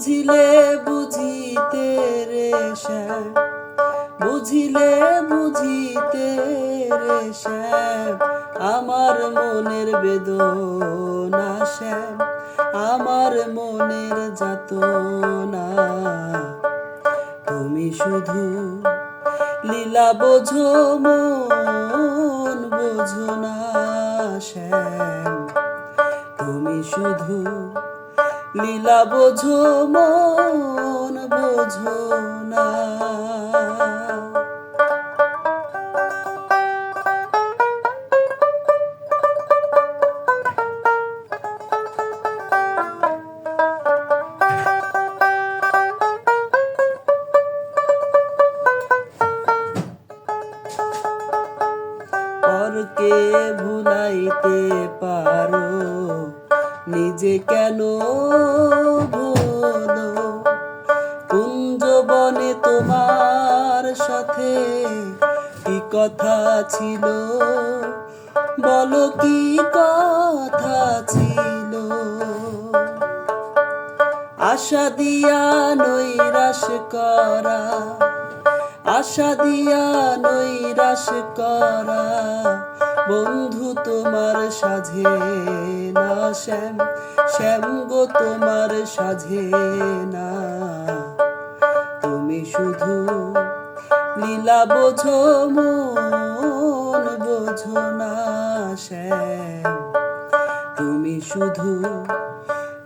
বুঝিলে বুঝিতে রে শ্যাম বুঝিলে বুঝিতে রে শ্যাম আমার মনের বেদনা শ্যাম, আমার মনের যাতনা। তুমি শুধু লীলা বোঝো, মন বোঝো না শ্যাম, তুমি শুধু লীলা বোঝো মন বোঝো না। পরকে ভুলাইতে পারো। নিজে কেন ভুলো? কুঞ্জবনে তোমার সাথে কি কথা ছিল? বলো কি কথা ছিল? আশা দিয়া নৈরাশ করা, আশা দিয়া নৈরাশ করা। বন্ধু তোমার সাঝে না শ্যাম শ্যাম গো তোমার সাঝে না। তুমি শুধু লীলা বোঝো, মন বোঝো না শ্যাম। তুমি শুধু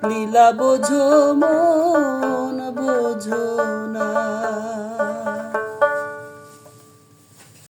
লীলা বোঝো, মন বোঝো না।